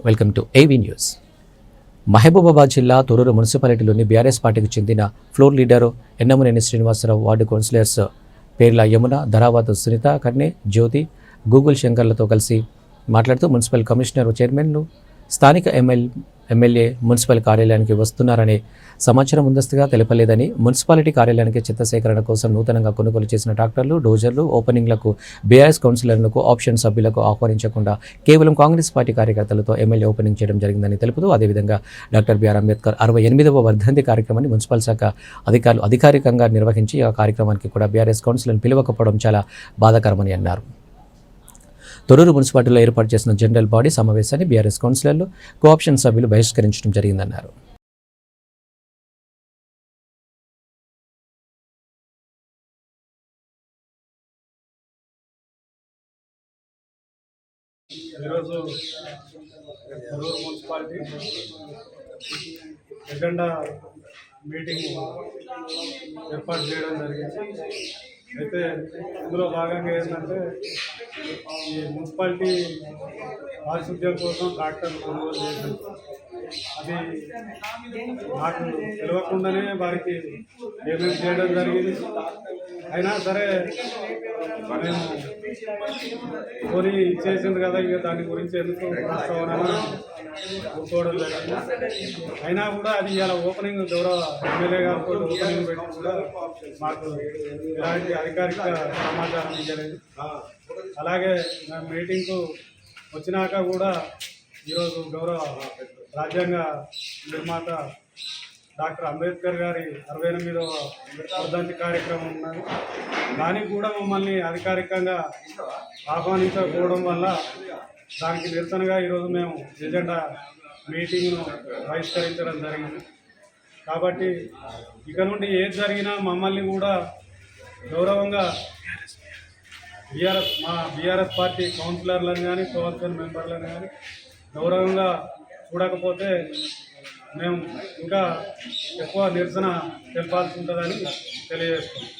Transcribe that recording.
Welcome to AV news Mahabubabad జిల్లా తొరూరు మున్సిపాలిటీలోని BRS పార్టీకి చెందిన floor leader Ennamaneni Srinivasarao ward councillors పేర్ల యమున ధరావత్ సునీత కర్ణే జ్యోతి గూగుల్ శంకర్లతో కలిసి మాట్లాడుతూ మున్సిపల్ కమిషనర్ చైర్మన్లు స్థానిక ఎమ్మెల్యే ఎమ్మెల్యే మున్సిపల్ కార్యాలయానికి వస్తున్నారనే సమాచారం ముందస్తుగా తెలపలేదని మున్సిపాలిటీ కార్యాలయానికి చెత్త సేకరణ కోసం నూతనంగా కొనుగోలు చేసిన ట్రాక్టర్లు డోజర్లు ఓపెనింగ్లకు బీఆర్ఎస్ కౌన్సిలర్లకు ఆప్షన్ సభ్యులకు ఆహ్వానించకుండా కేవలం కాంగ్రెస్ పార్టీ కార్యకర్తలతో ఎమ్మెల్యే ఓపెనింగ్ చేయడం జరిగిందని తెలుపుతూ అదేవిధంగా డాక్టర్ బిఆర్ అంబేద్కర్ అరవై ఎనిమిదవ వర్ధంతి కార్యక్రమాన్ని మున్సిపల్ శాఖ అధికారులు అధికారికంగా నిర్వహించి ఆ కార్యక్రమానికి కూడా బీఆర్ఎస్ కౌన్సిలర్ను పిలవకపోవడం చాలా బాధాకరమని అన్నారు. తొరూరు మున్సిపాలిటీలో ఏర్పాటు చేసిన జనరల్ బాడీ సమావేశాన్ని బీఆర్ఎస్ కౌన్సిలర్లు కోఆప్షన్ సభ్యులు బహిష్కరించడం జరిగిందన్నారు. ఈరోజు మున్సిపాలిటీ ఎజెండా మీటింగ్ ఏర్పాటు చేయడం జరిగింది. అయితే ఇందులో భాగంగా ఏంటంటే ఈ మున్సిపాలిటీ పారిశుద్ధ్యం కోసం ట్రాక్టర్ కొనుగోలు చేసింది నాకు తెలియకుండానే వారికి పేమెంట్ చేయడం జరిగింది. అయినా సరే మేము కొని ఇచ్చేసింది కదా ఇక దాని గురించి ఎందుకు ప్రస్తావన కూర్చోవడం జరిగింది. అయినా కూడా అది ఇలా ఓపెనింగ్ గౌరవ ఎమ్మెల్యే గారితో ఓపెనింగ్ పెట్టి కూడా మాకు ఎలాంటి అధికారిక సమాచారం ఇవ్వలేదు. అలాగే మేము మీటింగ్కు వచ్చినాక కూడా ఈరోజు గౌరవ రాజ్యాంగ నిర్మాత డాక్టర్ అంబేద్కర్ గారి అరవై ఎనిమిదవ వర్ధంతి కార్యక్రమం ఉన్నది. దానికి కూడా మమ్మల్ని అధికారికంగా ఆహ్వానించకపోవడం వల్ల దానికి నిరసనగా ఈరోజు మేము ఎజెండా మీటింగ్ను బహిష్కరించడం జరిగింది. కాబట్టి ఇక నుండి ఏది జరిగినా మమ్మల్ని కూడా గౌరవంగా బీఆర్ఎస్ మా బీఆర్ఎస్ పార్టీ కౌన్సిలర్లను కానీ కోఆప్షన్ మెంబర్లను కానీ గౌరవంగా చూడకపోతే మేము ఇంకా ఎక్కువ నిరసన తెలపాల్సి ఉంటుందని తెలియజేస్తున్నాం.